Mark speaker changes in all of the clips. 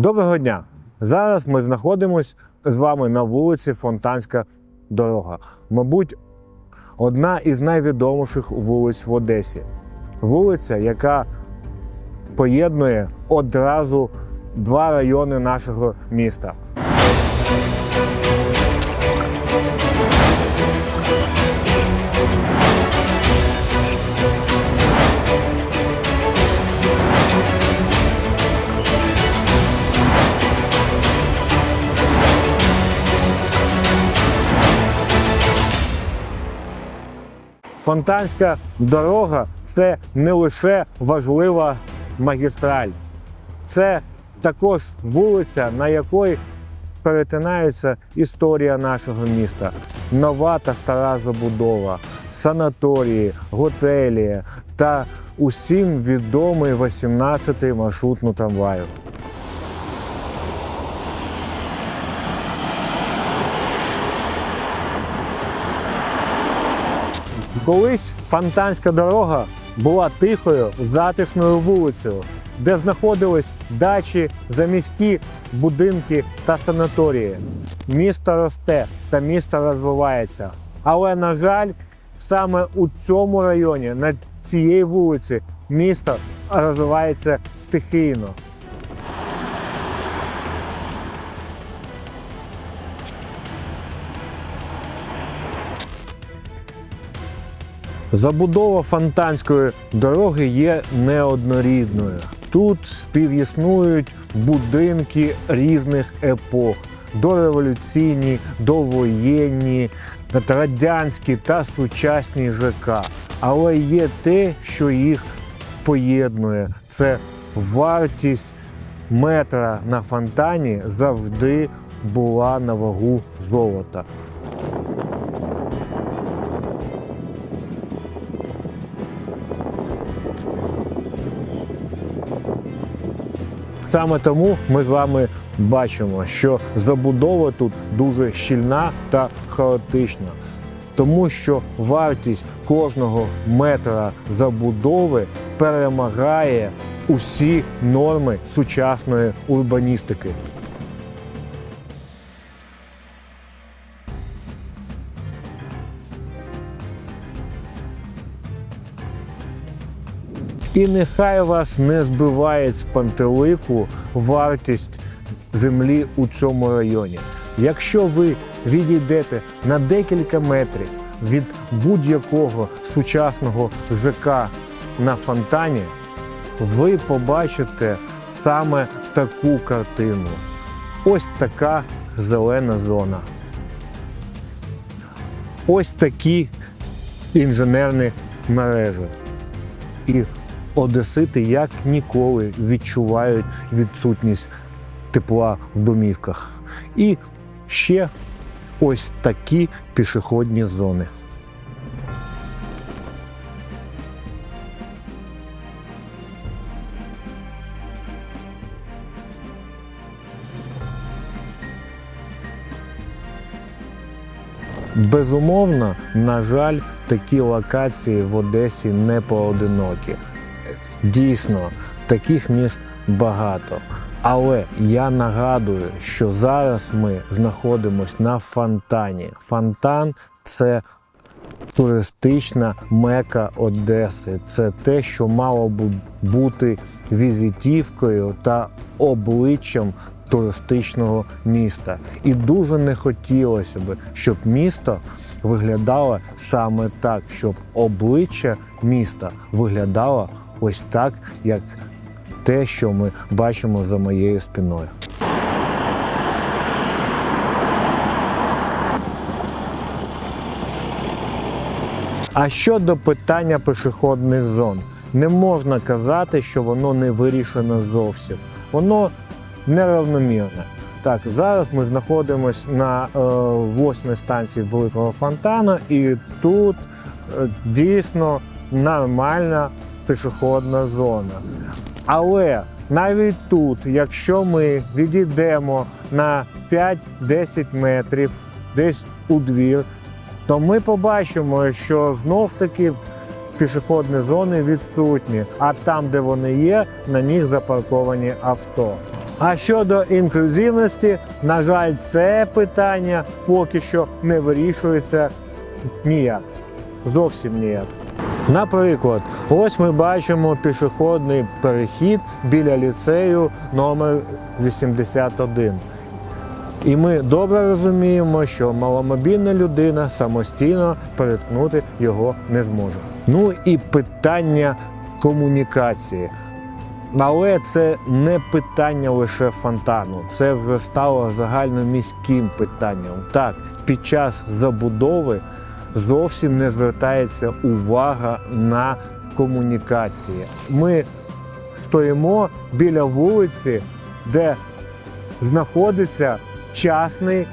Speaker 1: Доброго дня! Зараз ми знаходимося з вами на вулиці Фонтанська дорога. Мабуть, одна із найвідоміших вулиць в Одесі. Вулиця, яка поєднує одразу два райони нашого міста. Фонтанська дорога це не лише важлива магістраль, це також вулиця, на якій перетинається історія нашого міста. Нова та стара забудова, санаторії, готелі та усім відомий 18-й маршрутну трамваю. Колись Фонтанська дорога була тихою, затишною вулицею, де знаходились дачі, заміські будинки та санаторії. Місто росте та місто розвивається. Але, на жаль, саме у цьому районі, на цій вулиці, місто розвивається стихійно. Забудова фонтанської дороги є неоднорідною. Тут співіснують будинки різних епох: дореволюційні, довоєнні, радянські та сучасні ЖК. Але є те, що їх поєднує. Це вартість метра на фонтані завжди була на вагу золота. Саме тому ми з вами бачимо, що забудова тут дуже щільна та хаотична, тому що вартість кожного метра забудови перемагає усі норми сучасної урбаністики. І нехай вас не збиває з пантелику вартість землі у цьому районі. Якщо ви відійдете на декілька метрів від будь-якого сучасного ЖК на фонтані, ви побачите саме таку картину. Ось така зелена зона. Ось такі інженерні мережі. І одесити як ніколи відчувають відсутність тепла в домівках. І ще ось такі пішохідні зони. Безумовно, на жаль, такі локації в Одесі не поодинокі. Дійсно, таких міст багато. Але я нагадую, що зараз ми знаходимося на фонтані. Фонтан це туристична мека Одеси. Це те, що мало б бути візитівкою та обличчям туристичного міста. І дуже не хотілося б, щоб місто виглядало саме так, щоб обличчя міста виглядало ось так, як те, що ми бачимо за моєю спиною. А щодо питання пішохідних зон, не можна казати, що воно не вирішено зовсім. Воно неравномірне. Так, зараз ми знаходимося на е, восьмій станції Великого Фонтана, і тут е, дійсно нормальна пішохідна зона. Але навіть тут, якщо ми відійдемо на 5-10 метрів десь у двір, то ми побачимо, що знов таки пішохідні зони відсутні, а там, де вони є, на них запарковані авто. А щодо інклюзивності, на жаль, це питання поки що не вирішується ніяк. Зовсім ніяк. Наприклад, ось ми бачимо пішохідний перехід біля ліцею номер 81. І ми добре розуміємо, що маломобільна людина самостійно переткнути його не зможе. Ну і питання комунікації. Але це не питання лише фонтану, це вже стало загальноміським питанням. Так, під час забудови зовсім не звертається увага на комунікації. Ми стоїмо біля вулиці, де знаходиться частний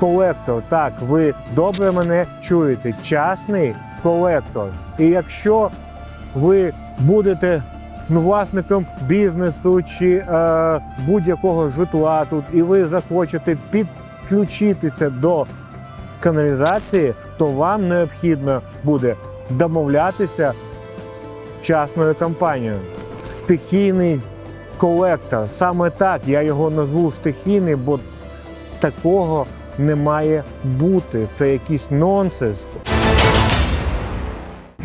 Speaker 1: колектор. Так, ви добре мене чуєте. Частний колектор. І якщо ви будете ну, власником бізнесу чи е, будь-якого житла тут, і ви захочете підключитися до каналізації, то вам необхідно буде домовлятися з частною компанією. Стихійний колектор. Саме так я його назву стихійний, бо такого не має бути. Це якийсь нонсенс.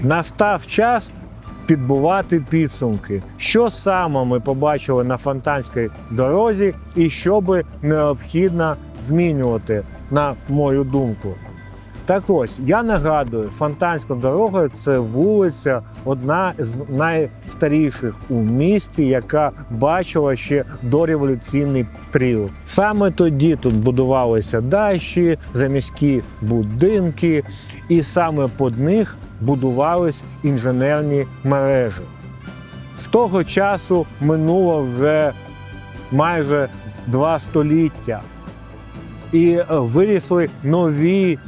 Speaker 1: Настав час підбувати підсумки. Що саме ми побачили на фонтанській дорозі, і що би необхідно змінювати, на мою думку. Так ось я нагадую, фонтанська дорога це вулиця, одна з найстаріших у місті, яка бачила ще дореволюційний період. Саме тоді тут будувалися дачі, заміські будинки, і саме під них будувались інженерні мережі. З того часу минуло вже майже два століття, і вирісли нові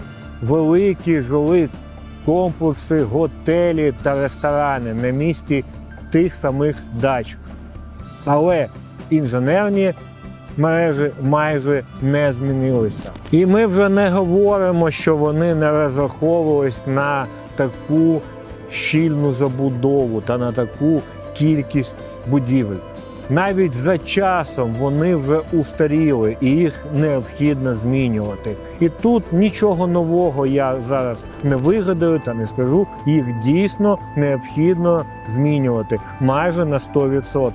Speaker 1: великі жилі комплекси, готелі та ресторани на місці тих самих дач. Але інженерні мережі майже не змінилися. І ми вже не говоримо, що вони не розраховувались на таку щільну забудову та на таку кількість будівель. Навіть за часом вони вже устаріли і їх необхідно змінювати. І тут нічого нового я зараз не вигадаю та не скажу. Їх дійсно необхідно змінювати майже на 100%.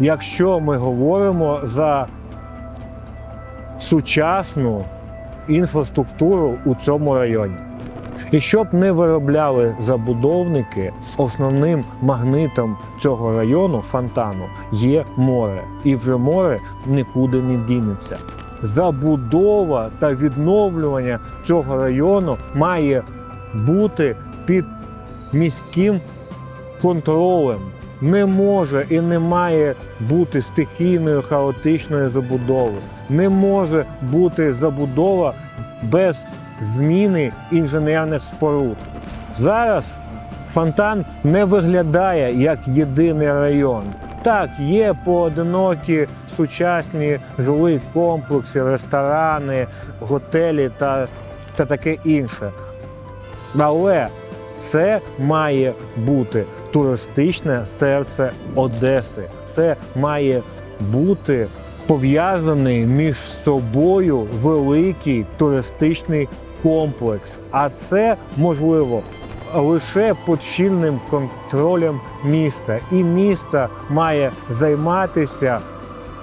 Speaker 1: Якщо ми говоримо за сучасну інфраструктуру у цьому районі. І щоб не виробляли забудовники, основним магнитом цього району фонтану є море, і вже море нікуди не дінеться. Забудова та відновлювання цього району має бути під міським контролем. Не може і не має бути стихійною хаотичною забудови. Не може бути забудова без зміни інженерних споруд. Зараз фонтан не виглядає як єдиний район. Так, є поодинокі сучасні жилі комплекси, ресторани, готелі та, та таке інше. Але це має бути туристичне серце Одеси. Це має бути пов'язаний між собою великий туристичний комплекс. А це можливо лише під щільним контролем міста. І місто має займатися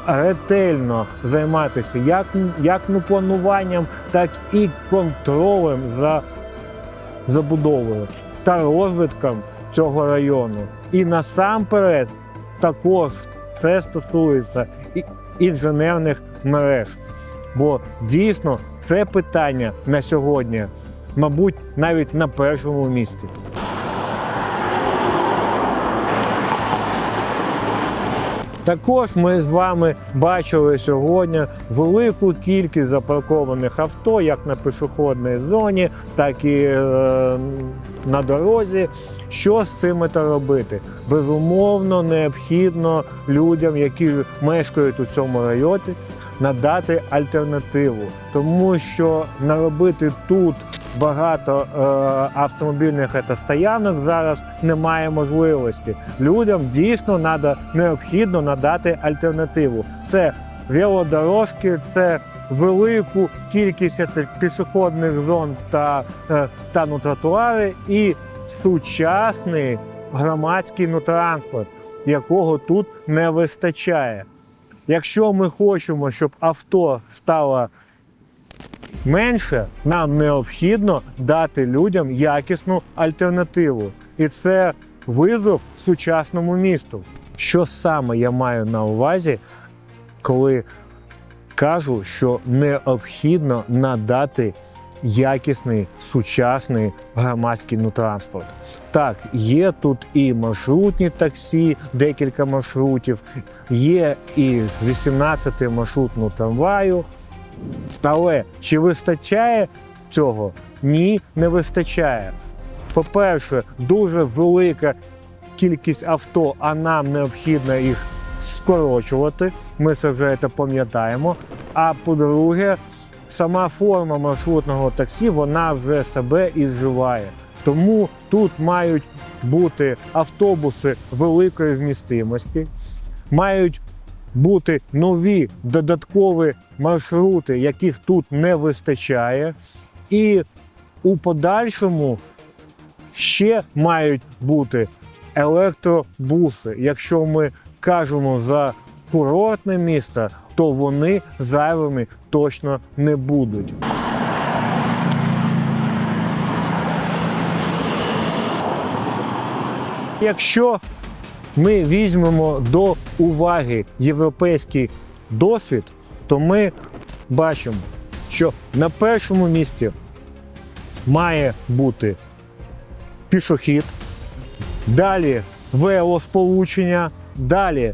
Speaker 1: ретельно займатися як, як ну, плануванням, так і контролем за забудовою та розвитком цього району. І насамперед також це стосується і інженерних мереж. Бо дійсно це питання на сьогодні, мабуть, навіть на першому місці. Також ми з вами бачили сьогодні велику кількість запаркованих авто, як на пішохідній зоні, так і е, на дорозі. Що з цим це робити? Безумовно, необхідно людям, які мешкають у цьому районі, надати альтернативу, тому що наробити тут багато е, автомобільних ета, стоянок зараз немає можливості. Людям дійсно надо, необхідно надати альтернативу. Це велодорожки, це велику кількість ета, пішохідних зон та, е, та ну, тротуари і сучасний громадський ну, транспорт, якого тут не вистачає. Якщо ми хочемо, щоб авто стало менше, нам необхідно дати людям якісну альтернативу. І це визов сучасному місту. Що саме я маю на увазі, коли кажу, що необхідно надати якісний сучасний громадський ну, транспорт. Так, є тут і маршрутні таксі, декілька маршрутів, є і 18 маршрутну трамваю. Але чи вистачає цього? Ні, не вистачає. По-перше, дуже велика кількість авто, а нам необхідно їх скорочувати. Ми це вже це пам'ятаємо. А по-друге, сама форма маршрутного таксі вона вже себе і зживає. Тому тут мають бути автобуси великої вмістимості, мають бути нові додаткові маршрути, яких тут не вистачає, і у подальшому ще мають бути електробуси. Якщо ми кажемо за курортне місто, то вони зайвими точно не будуть. Якщо ми візьмемо до уваги європейський досвід, то ми бачимо, що на першому місці має бути пішохід, далі велосполучення, далі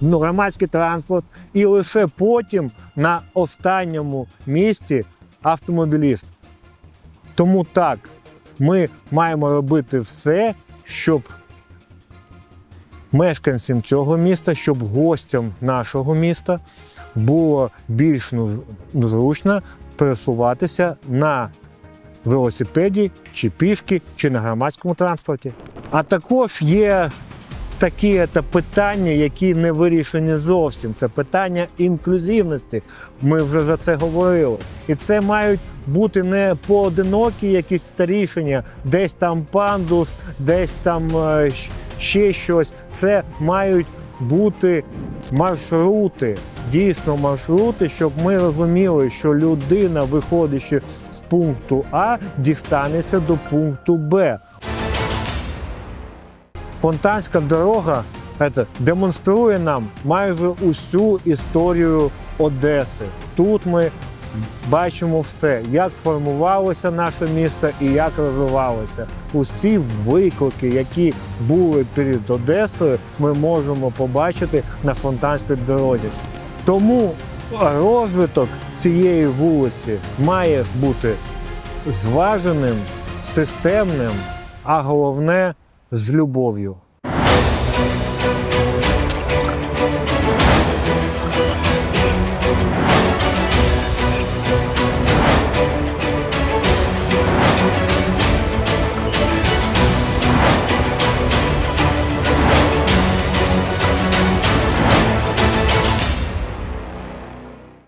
Speaker 1: ну, громадський транспорт, і лише потім на останньому місці автомобіліст. Тому так, ми маємо робити все, щоб мешканцям цього міста, щоб гостям нашого міста було більш ну- зручно пересуватися на велосипеді, чи пішки, чи на громадському транспорті. А також є такі та питання, які не вирішені зовсім. Це питання інклюзивності. Ми вже за це говорили. І це мають бути не поодинокі якісь та рішення, десь там пандус, десь там е, ще щось. Це мають бути маршрути, дійсно маршрути, щоб ми розуміли, що людина, виходячи з пункту А, дістанеться до пункту Б. Фонтанська дорога це, демонструє нам майже усю історію Одеси. Тут ми бачимо все, як формувалося наше місто і як розвивалося. Усі виклики, які були перед Одесою, ми можемо побачити на фонтанській дорозі. Тому розвиток цієї вулиці має бути зваженим, системним, а головне з любов'ю.